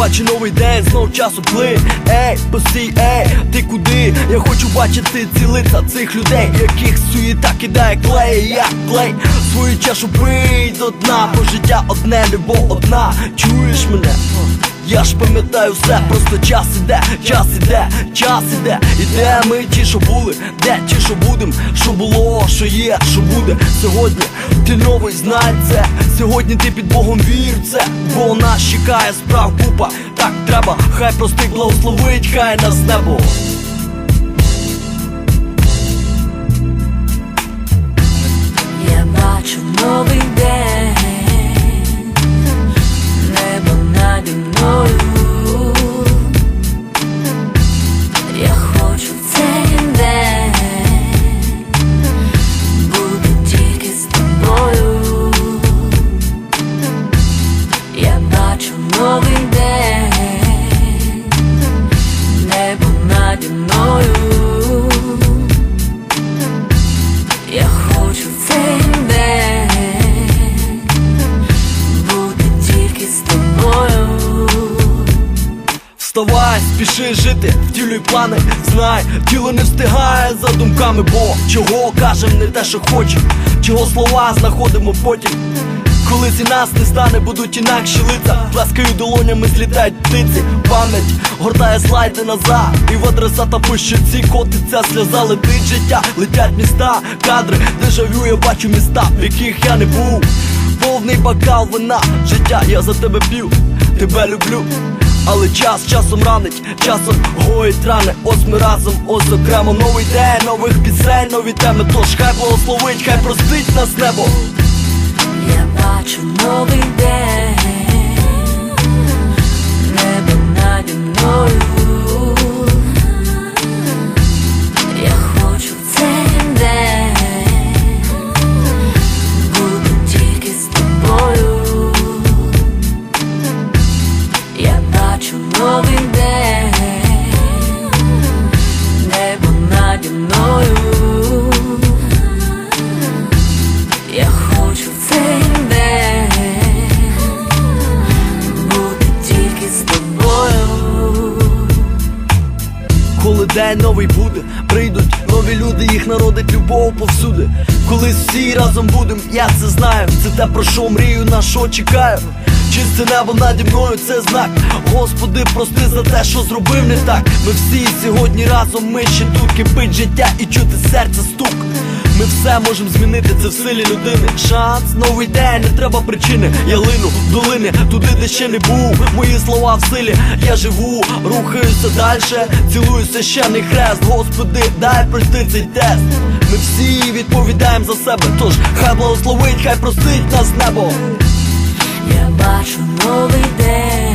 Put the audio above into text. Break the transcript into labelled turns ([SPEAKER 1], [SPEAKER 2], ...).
[SPEAKER 1] бачу новий день, знов часу плин Ей, постій, ей, ти куди? Я хочу бачити ці лиця цих людей, яких суєта кидає клей, я клей Свою чашу пий до дна, бо життя одне, любов одна, чуєш мене? Я ж пам'ятаю все, просто час іде, час іде, час іде, іде ми ті, що були, де ті, що будем, що було, що є, що буде? Сьогодні ти новий знай це, сьогодні ти під Богом вір це, бо нас чекає справ купа, так треба, хай простий благословить, хай нас небо.
[SPEAKER 2] Новий день, мною. Я хочу цей день бути тільки з тобою.
[SPEAKER 1] Вставай, спіши жити, втілюй плани, знай, тіло не встигає за думками, бо чого кажем не те, що хочем, чого слова знаходимо потім. Коли зі нас не стане, будуть інакші лиця. Плескають долонями, злітають птиці. Пам'ять гортає слайди назад. І в адресата по щоці котиться сльоза Летить життя, летять міста, кадри Дежавю я бачу міста, в яких я не був. Повний бокал вина, життя, я за тебе п'ю, тебе люблю. Але час часом ранить, часом гоїть рани, ось ми разом, ось окремо. Новий день, нових пісень, нові теми, тож хай благословить, хай простить нас небо.
[SPEAKER 2] Я бачу новий
[SPEAKER 1] Коли новий буде, прийдуть нові люди, їх народить любов повсюди. Коли всі разом будем, я це знаю. Це те, про що мрію, на що чекаю. Чисте небо наді мною це знак. Господи, прости за те, що зробив не так. Ми всі сьогодні разом, ми ще тут кипить життя і чути серце стук. Ми все можемо змінити, це в силі людини. Шанс, новий день, не треба причини. Я лину долини, туди, де ще не був. Мої слова в силі, я живу, рухаюся далі, цілую священний хрест. Господи, дай пройти цей тест. Ми всі відповідаємо за себе. Тож хай благословить, хай простить нас небо.
[SPEAKER 2] Я бачу новий день,